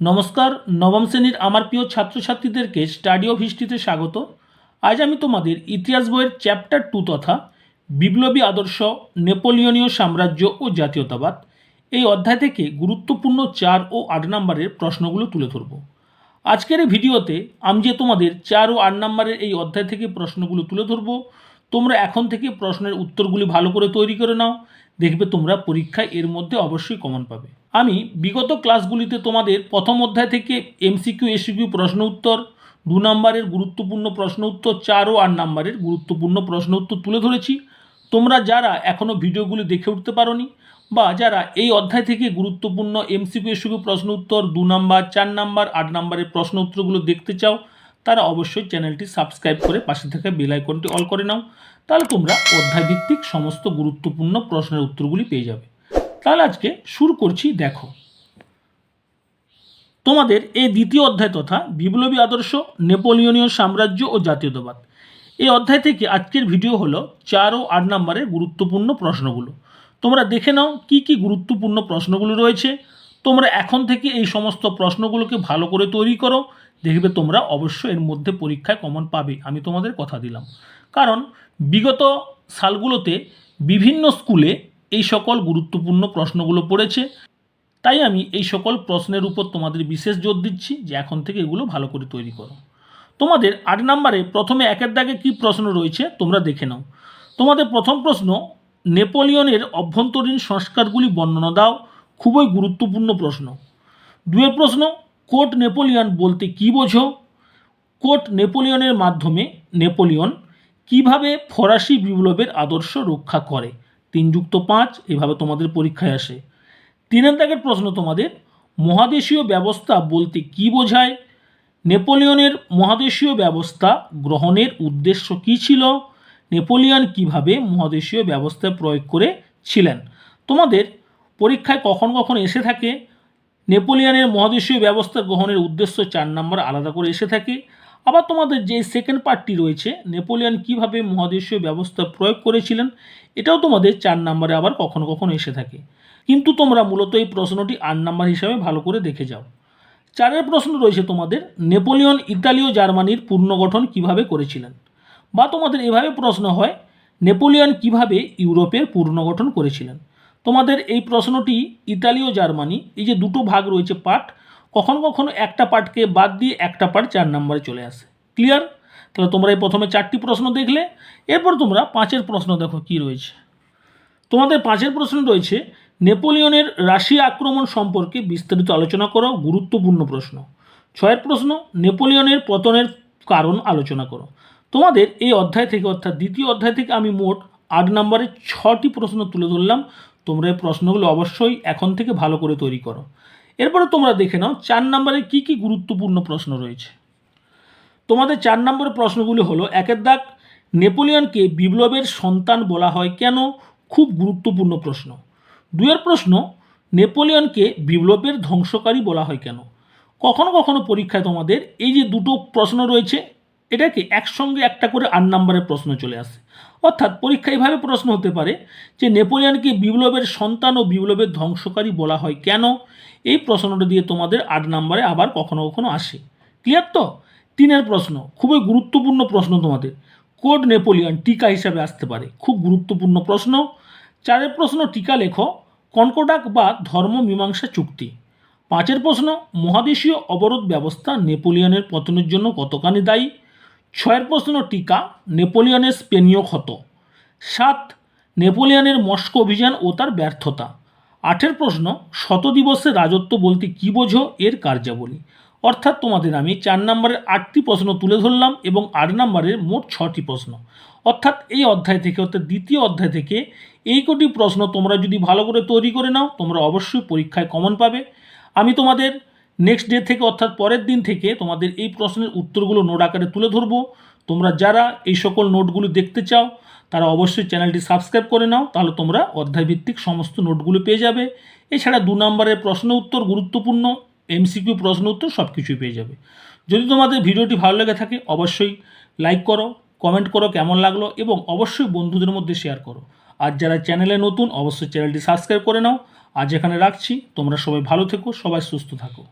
নমস্কার, নবম শ্রেণির আমার প্রিয় ছাত্রছাত্রীদেরকে স্টাডি অফ হিস্ট্রিতে স্বাগত। আজ আমি তোমাদের ইতিহাস বইয়ের চ্যাপ্টার টু তথা বিপ্লবী আদর্শ, নেপোলিয়নীয় সাম্রাজ্য ও জাতীয়তাবাদ এই অধ্যায় থেকে গুরুত্বপূর্ণ চার ও আট নম্বরের প্রশ্নগুলো তুলে ধরব। আজকের এই ভিডিওতে আমি যে তোমাদের চার ও আট নম্বরের এই অধ্যায় থেকে প্রশ্নগুলো তুলে ধরব, তোমরা এখন থেকে প্রশ্নের উত্তরগুলি ভালো করে তৈরি করে নাও, দেখবে তোমরা পরীক্ষায় এর মধ্যে অবশ্যই কমন পাবে। আমি বিগত ক্লাসগুলিতে তোমাদের প্রথম অধ্যায় থেকে এমসিকিউ এসিকিউ প্রশ্ন উত্তর, দু নম্বরের গুরুত্বপূর্ণ প্রশ্ন উত্তর, চার ও আট নম্বরের গুরুত্বপূর্ণ প্রশ্ন উত্তর তুলে ধরেছি। তোমরা যারা এখনও ভিডিওগুলি দেখে উঠতে পারোনি বা যারা এই অধ্যায় থেকে গুরুত্বপূর্ণ এমসিকিউ এসিকিউ প্রশ্ন উত্তর, দু নম্বর, চার নম্বর, আট নম্বরের প্রশ্ন উত্তরগুলো দেখতে চাও, তারা অবশ্যই চ্যানেলটি সাবস্ক্রাইব করে পাশে থাকা বেল আইকনটি অল করে নাও, তাহলে তোমরা অধ্যায়ভিত্তিক সমস্ত গুরুত্বপূর্ণ প্রশ্নের উত্তরগুলি পেয়ে যাবে। তাহলে আজকে শুরু করছি, দেখো। তোমাদের এই দ্বিতীয় অধ্যায় তথা বিপ্লবী আদর্শ, নেপোলিয়নীয় সাম্রাজ্য ও জাতীয়তাবাদ। এই অধ্যায় থেকে আজকের ভিডিও হলো চার ও আট নম্বরের গুরুত্বপূর্ণ প্রশ্নগুলো। তোমরা দেখে নাও কি কি গুরুত্বপূর্ণ প্রশ্নগুলো রয়েছে। তোমরা এখন থেকে এই সমস্ত প্রশ্নগুলোকে ভালো করে তৈরি করো। দেখবে তোমরা অবশ্যই এর মধ্যে পরীক্ষায় কমন পাবে, আমি তোমাদের কথা দিলাম। কারণ বিগত সালগুলোতে বিভিন্ন স্কুলে এই সকল গুরুত্বপূর্ণ প্রশ্নগুলো পড়েছে। তাই আমি এই সকল প্রশ্নের উপর তোমাদের বিশেষ জোর দিচ্ছি যে এখন থেকে এগুলো ভালো করে তৈরি করো। তোমাদের আট নম্বরে প্রথমে একের দাগে কী প্রশ্ন রয়েছে তোমরা দেখে নাও। তোমাদের প্রথম প্রশ্ন, নেপোলিয়নের অভ্যন্তরীণ সংস্কারগুলি বর্ণনা দাও, খুবই গুরুত্বপূর্ণ প্রশ্ন। দুয়ের প্রশ্ন কোট নেপোলিয়ন বলতে কী বোঝো? কোট নেপোলিয়নের মাধ্যমে নেপোলিয়ন কীভাবে ফরাসি বিপ্লবের আদর্শ রক্ষা করে? তিন যুক্ত পাঁচ, এভাবে তোমাদের পরীক্ষায় আসে। তিনের দাগের প্রশ্ন তোমাদের, মহাদেশীয় ব্যবস্থা বলতে কী বোঝায়? নেপোলিয়নের মহাদেশীয় ব্যবস্থা গ্রহণের উদ্দেশ্য কী ছিল? নেপোলিয়ন কীভাবে মহাদেশীয় ব্যবস্থা প্রয়োগ করেছিলেন তোমাদের পরীক্ষায় কখন কখন এসে থাকে? নেপোলিয়নের মহাদেশীয় ব্যবস্থা গ্রহণের উদ্দেশ্য চার নম্বর আলাদা করে এসে থাকে। আবার তোমাদের যে সেকেন্ড পার্টটি রয়েছে, নেপোলিয়ন কীভাবে মহাদেশীয় ব্যবস্থা প্রয়োগ করেছিলেন, এটাও তোমাদের চার নম্বরে আবার কখনো কখনো এসে থাকে। কিন্তু তোমরা মূলত এই প্রশ্নটি আট নাম্বার হিসাবে ভালো করে দেখে যাও। চারের প্রশ্ন রয়েছে তোমাদের, নেপোলিয়ন ইতালীয় জার্মানির পুনর্গঠন কীভাবে করেছিলেন? বা তোমাদের এভাবে প্রশ্ন হয়, নেপোলিয়ন কীভাবে ইউরোপের পুনর্গঠন করেছিলেন? তোমাদের এই প্রশ্নটি ইতালীয় জার্মানি, এই যে দুটো ভাগ রয়েছে পার্ট কখনো কখনো একটা পার্টকে বাদ দিয়ে একটা পার্ট চার নম্বরে চলে আসে। ক্লিয়ার তাহলে তোমরা এই প্রথমে চারটি প্রশ্ন দেখলে, এরপর তোমরা পাঁচের প্রশ্ন দেখো কি রয়েছে। তোমাদের পাঁচের প্রশ্ন রয়েছে, নেপোলিয়নের রাশিয়া আক্রমণ সম্পর্কে বিস্তারিত আলোচনা করো, গুরুত্বপূর্ণ প্রশ্ন। ছয়ের প্রশ্ন, নেপোলিয়নের পতনের কারণ আলোচনা করো। তোমাদের এই অধ্যায় থেকে, অর্থাৎ দ্বিতীয় অধ্যায় থেকে আমি মোট আট নম্বরে ছটি প্রশ্ন তুলে ধরলাম। তোমরা এই প্রশ্নগুলো অবশ্যই এখন থেকে ভালো করে তৈরি করো। এরপরে তোমরা দেখে নাও চার নম্বরে কি কি গুরুত্বপূর্ণ প্রশ্ন রয়েছে। তোমাদের চার নম্বরের প্রশ্নগুলি হলো, একের দাগ, নেপোলিয়নকে বিপ্লবের সন্তান বলা হয় কেন? খুব গুরুত্বপূর্ণ প্রশ্ন। দুয়ের প্রশ্ন, নেপোলিয়নকে বিপ্লবের ধ্বংসকারী বলা হয় কেন? কখনো কখনো পরীক্ষায় তোমাদের এই যে দুটো প্রশ্ন রয়েছে এটাকে একসঙ্গে একটা করে আট নম্বরের প্রশ্ন চলে আসে। অর্থাৎ পরীক্ষা এভাবে প্রশ্ন হতে পারে যে নেপোলিয়ানকে বিপ্লবের সন্তান ও বিপ্লবের ধ্বংসকারী বলা হয় কেন? এই প্রশ্নটা দিয়ে তোমাদের আট নম্বরে আবার কখনো কখনো আসে। ক্লিয়ার তো? তিনের প্রশ্ন, খুবই গুরুত্বপূর্ণ প্রশ্ন তোমাদের। কোড নেপোলিয়ান টিকা হিসাবে আসতে পারে, খুব গুরুত্বপূর্ণ প্রশ্ন। চারের প্রশ্ন, টিকা লেখো, কনকোডাক বা ধর্ম মীমাংসা চুক্তি। পাঁচের প্রশ্ন, মহাদেশীয় অবরোধ ব্যবস্থা নেপোলিয়নের পতনের জন্য কতখানি দায়ী? ছয়ের প্রশ্ন টিকা, নেপোলিয়নের স্পেনীয় ক্ষত। সাত, নেপোলিয়নের মস্কো অভিযান ও তার ব্যর্থতা। আঠের প্রশ্ন শত দিবসের রাজত্ব বলতে কী বোঝো? এর কার্যাবলী। অর্থাৎ তোমাদের আমি চার নম্বরের আটটি প্রশ্ন তুলে ধরলাম এবং আট নম্বরের মোট ছটি প্রশ্ন। অর্থাৎ এই অধ্যায় থেকে, অর্থাৎ দ্বিতীয় অধ্যায় থেকে এই কটি প্রশ্ন তোমরা যদি ভালো করে তৈরি করে নাও, তোমরা অবশ্যই পরীক্ষায় কমন পাবে। আমি তোমাদের নেক্সট ডে থেকে অর্থাৎ পরের দিন থেকে তোমাদের এই প্রশ্নের উত্তরগুলো নোট আকারে তুলে ধরবো। তোমরা যারা এই সকল নোটগুলো দেখতে চাও, তারা অবশ্যই চ্যানেলটি সাবস্ক্রাইব করে নাও, তাহলে তোমরা অধ্যায়ভিত্তিক সমস্ত নোটগুলো পেয়ে যাবে। এছাড়া দু নম্বরের প্রশ্ন উত্তর গুরুত্বপূর্ণ এমসিকিউ প্রশ্ন উত্তর সব কিছুই পেয়ে যাবে। যদি তোমাদের ভিডিওটি ভালো লেগে থাকে, অবশ্যই লাইক করো কমেন্ট করো কেমন লাগল, এবং অবশ্যই বন্ধুদের মধ্যে শেয়ার করো। আর যারা চ্যানেলে নতুন, অবশ্যই চ্যানেলটি সাবস্ক্রাইব করে নাও। আজ এখানে রাখছি, তোমরা সবাই ভালো থেকো, সবাই সুস্থ থাকো।